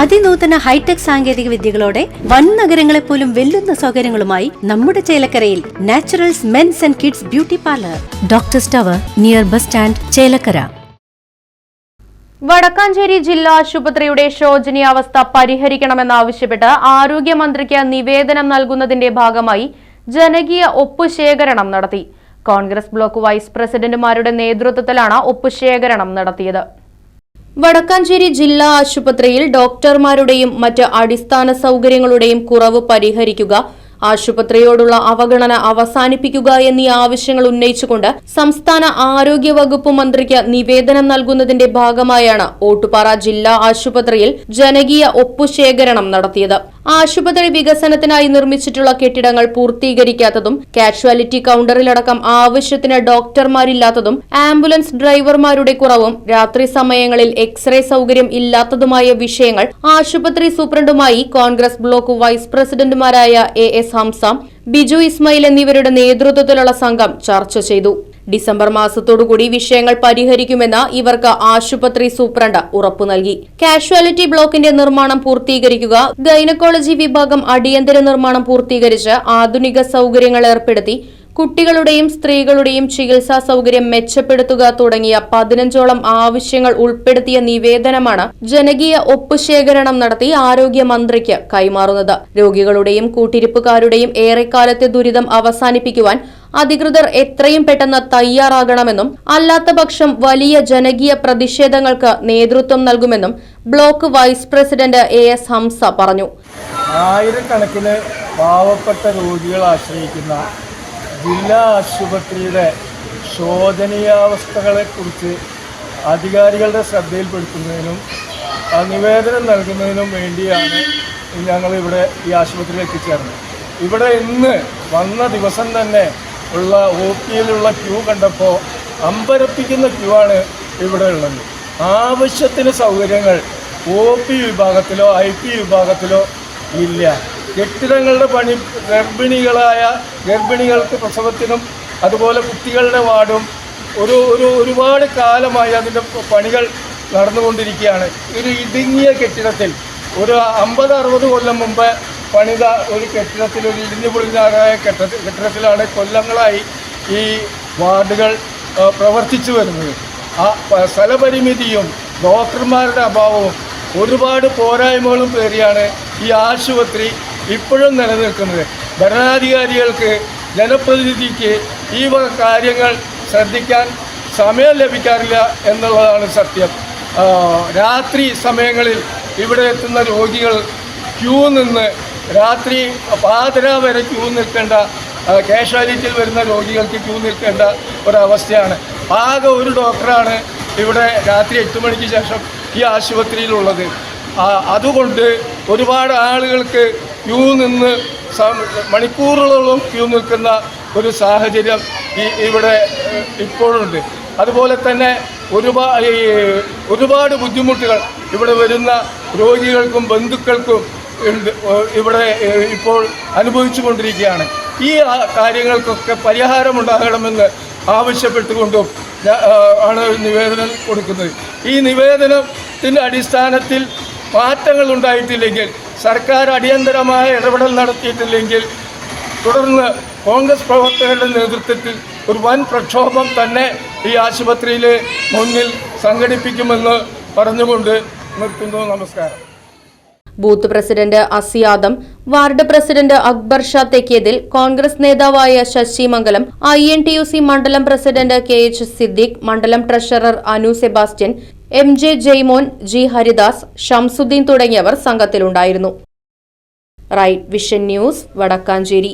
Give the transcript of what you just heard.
അതിനൂതന hi tech സാങ്കേതിക വിദ്യകളോടെ വൻ നഗരങ്ങളെ പോലും വെല്ലുന്ന സൗകര്യങ്ങളുമായി നമ്മുടെ ചേലക്കരയിൽ naturals men's and kids beauty parlour. Doctor stover near bus stand Chelakkara. Vadakkanchery ജില്ലാ ആശുപത്രിയുടെ ശോചനീയാവസ്ഥ പരിഹരിക്കണമെന്നാവശ്യപ്പെട്ട് ആരോഗ്യമന്ത്രിക്ക് നിവേദനം നൽകുന്നതിന്റെ ഭാഗമായി ജനകീയ ഒപ്പുശേഖരണം നടത്തി. കോൺഗ്രസ് ബ്ലോക്ക് വൈസ് പ്രസിഡന്റുമാരുടെ നേതൃത്വത്തിലാണ് ഒപ്പുശേഖരണം നടത്തിയത്. വടക്കാഞ്ചേരി ജില്ലാ ആശുപത്രിയിൽ ഡോക്ടർമാരുടെയും മറ്റ് അടിസ്ഥാന സൗകര്യങ്ങളുടെയും കുറവ് പരിഹരിക്കുക ആശുപത്രിയോടുള്ള അവഗണന അവസാനിപ്പിക്കുക എന്നീ ആവശ്യങ്ങൾ ഉന്നയിച്ചുകൊണ്ട് സംസ്ഥാന ആരോഗ്യ വകുപ്പ് മന്ത്രിക്ക് നിവേദനം നൽകുന്നതിന്റെ ഭാഗമായാണ് ഓട്ടുപാറ ജില്ലാ ആശുപത്രിയിൽ ജനകീയ ഒപ്പുശേഖരണം നടത്തിയത്. ആശുപത്രി വികസനത്തിനായി നിർമ്മിച്ചിട്ടുള്ള കെട്ടിടങ്ങൾ പൂർത്തീകരിക്കാത്തതും കാഷ്വാലിറ്റി കൌണ്ടറിലടക്കം ആവശ്യത്തിന് ഡോക്ടർമാരില്ലാത്തതും ആംബുലൻസ് ഡ്രൈവർമാരുടെ കുറവും രാത്രി സമയങ്ങളിൽ എക്സ്റേ സൗകര്യം ഇല്ലാത്തതുമായ വിഷയങ്ങൾ ആശുപത്രി സൂപ്രണ്ടുമായി കോൺഗ്രസ് ബ്ലോക്ക് വൈസ് പ്രസിഡന്റുമാരായ എ എസ് ഹംസ ബിജു ഇസ്മയിൽ എന്നിവരുടെ നേതൃത്വത്തിലുള്ള സംഘം ചർച്ച ചെയ്തു. ഡിസംബർ മാസത്തോടുകൂടി വിഷയങ്ങൾ പരിഹരിക്കുമെന്ന് ഇവർക്ക് ആശുപത്രി സൂപ്രണ്ട് ഉറപ്പു നൽകി. കാഷ്വാലിറ്റി ബ്ലോക്കിന്റെ നിർമ്മാണം പൂർത്തീകരിക്കുക ഗൈനക്കോളജി വിഭാഗം അടിയന്തര നിർമ്മാണം പൂർത്തീകരിച്ച് ആധുനിക സൗകര്യങ്ങൾ ഏർപ്പെടുത്തി കുട്ടികളുടെയും സ്ത്രീകളുടെയും ചികിത്സാ സൗകര്യം മെച്ചപ്പെടുത്തുക തുടങ്ങിയ പതിനഞ്ചോളം ആവശ്യങ്ങൾ ഉൾപ്പെടുത്തിയ നിവേദനമാണ് ജനകീയ ഒപ്പുശേഖരണം നടത്തി ആരോഗ്യമന്ത്രിക്ക് കൈമാറുന്നത്. രോഗികളുടെയും കൂട്ടിരിപ്പുകാരുടെയും ഏറെക്കാലത്തെ ദുരിതം അവസാനിപ്പിക്കുവാൻ അധികൃതർ എത്രയും പെട്ടെന്ന് തയ്യാറാകണമെന്നും അല്ലാത്തപക്ഷം വലിയ ജനകീയ പ്രതിഷേധങ്ങൾക്ക് നേതൃത്വം നൽകുമെന്നും block vice president A S Hamsa പറഞ്ഞു. ആയിരക്കണക്കിന് പാവപ്പെട്ട രോഗികൾ ആശ്രയിക്കുന്ന ജില്ലാ ആശുപത്രിയുടെ ശോചനീയാവസ്ഥകളെക്കുറിച്ച് അധികാരികളുടെ ശ്രദ്ധയിൽപ്പെടുത്തുന്നതിനും നിവേദനം നൽകുന്നതിനും വേണ്ടിയാണ് ഞങ്ങളിവിടെ ഈ ആശുപത്രിയിൽ എത്തിച്ചേർന്നത്. ഇവിടെ ഇന്ന് വന്ന ദിവസം തന്നെ ഉള്ള ഒ പിയിലുള്ള ക്യൂ കണ്ടപ്പോൾ അമ്പരപ്പിക്കുന്ന ക്യൂ ആണ് ഇവിടെ ഉള്ളത്. ആവശ്യത്തിന് സൗകര്യങ്ങൾ ഒ പി വിഭാഗത്തിലോ ഐ പി വിഭാഗത്തിലോ ഇല്ല. കെട്ടിടങ്ങളുടെ പണി ഗർഭിണികളായ ഗർഭിണികൾക്ക് പ്രസവത്തിനും അതുപോലെ കുട്ടികളുടെ വാർഡും ഒരു ഒരു ഒരുപാട് കാലമായി അതിന്റെ പണികൾ നടന്നുകൊണ്ടിരിക്കുകയാണ്. ഒരു ഇടുങ്ങിയ കെട്ടിടത്തിൽ ഒരു അമ്പത് അറുപത് കൊല്ലം മുമ്പ് പണിത ഒരു കെട്ടിടത്തിൽ ഒരു ഇടിഞ്ഞു പൊളിഞ്ഞാറായ കെട്ടിടത്തിൽ കെട്ടിടത്തിലാണ് കൊല്ലങ്ങളായി ഈ വാർഡുകൾ പ്രവർത്തിച്ചു വരുന്നത്. ആ സ്ഥലപരിമിതിയും ഡോക്ടർമാരുടെ അഭാവവും ഒരുപാട് പോരായ്മകളും പേറിയാണ് ഈ ആശുപത്രി ഇപ്പോഴും നിലനിൽക്കുന്നത്. ഭരണാധികാരികൾക്ക് ജനപ്രതിനിധിക്ക് ഈ വക കാര്യങ്ങൾ ശ്രദ്ധിക്കാൻ സമയം ലഭിക്കാറില്ല എന്നുള്ളതാണ് സത്യം. രാത്രി സമയങ്ങളിൽ ഇവിടെ എത്തുന്ന രോഗികൾ ക്യൂ നിന്ന് രാത്രി പാതിര വരെ ക്യൂ നിൽക്കേണ്ട കാഷ്വാലിറ്റിയിൽ വരുന്ന രോഗികൾക്ക് ക്യൂ നിൽക്കേണ്ട ഒരവസ്ഥയാണ്. ആകെ ഒരു ഡോക്ടറാണ് ഇവിടെ രാത്രി എട്ട് മണിക്ക് ശേഷം ഈ ആശുപത്രിയിലുള്ളത്. അതുകൊണ്ട് ഒരുപാട് ആളുകൾക്ക് ക്യൂ നിന്ന് മണിക്കൂറുകളോളം ക്യൂ നിൽക്കുന്ന ഒരു സാഹചര്യം ഈ ഇവിടെ ഇപ്പോഴുണ്ട്. അതുപോലെ തന്നെ ഒരുപാട് ഒരുപാട് ബുദ്ധിമുട്ടുകൾ ഇവിടെ വരുന്ന രോഗികൾക്കും ബന്ധുക്കൾക്കും ഇവിടെ ഇപ്പോൾ അനുഭവിച്ചു കൊണ്ടിരിക്കുകയാണ്. ഈ കാര്യങ്ങൾക്കൊക്കെ പരിഹാരമുണ്ടാകണമെന്ന് ആവശ്യപ്പെട്ടുകൊണ്ടും ആണ് നിവേദനം കൊടുക്കുന്നത്. ഈ നിവേദനത്തിന്റെ അടിസ്ഥാനത്തിൽ മാറ്റങ്ങൾ ഉണ്ടായിട്ടില്ലെങ്കിൽ സർക്കാർ അടിയന്തരമായ ഇടപെടൽ നടത്തിയിട്ടില്ലെങ്കിൽ തുടർന്ന് കോൺഗ്രസ് പ്രവർത്തകരുടെ നേതൃത്വത്തിൽ ഒരു വൻ പ്രക്ഷോഭം തന്നെ ഈ ആശുപത്രിയിൽ മുന്നിൽ സംഘടിപ്പിക്കുമെന്ന് പറഞ്ഞുകൊണ്ട് നിർത്തുന്നു. നമസ്കാരം. ബൂത്ത് പ്രസിഡന്റ് അസിയാദം വാർഡ് പ്രസിഡന്റ് അക്ബർ ഷാ തെക്കിയതിൽ കോൺഗ്രസ് നേതാവായ Sasi Mangalam I N T U C മണ്ഡലം പ്രസിഡന്റ് കെ എച്ച് സിദ്ദിഖ് മണ്ഡലം treasurer Anu Sebastian M J Jaimon G Haridas Shamsuddin തുടങ്ങിയവർ സംഘത്തിലുണ്ടായിരുന്നു. Right vision news Vadakkanchery.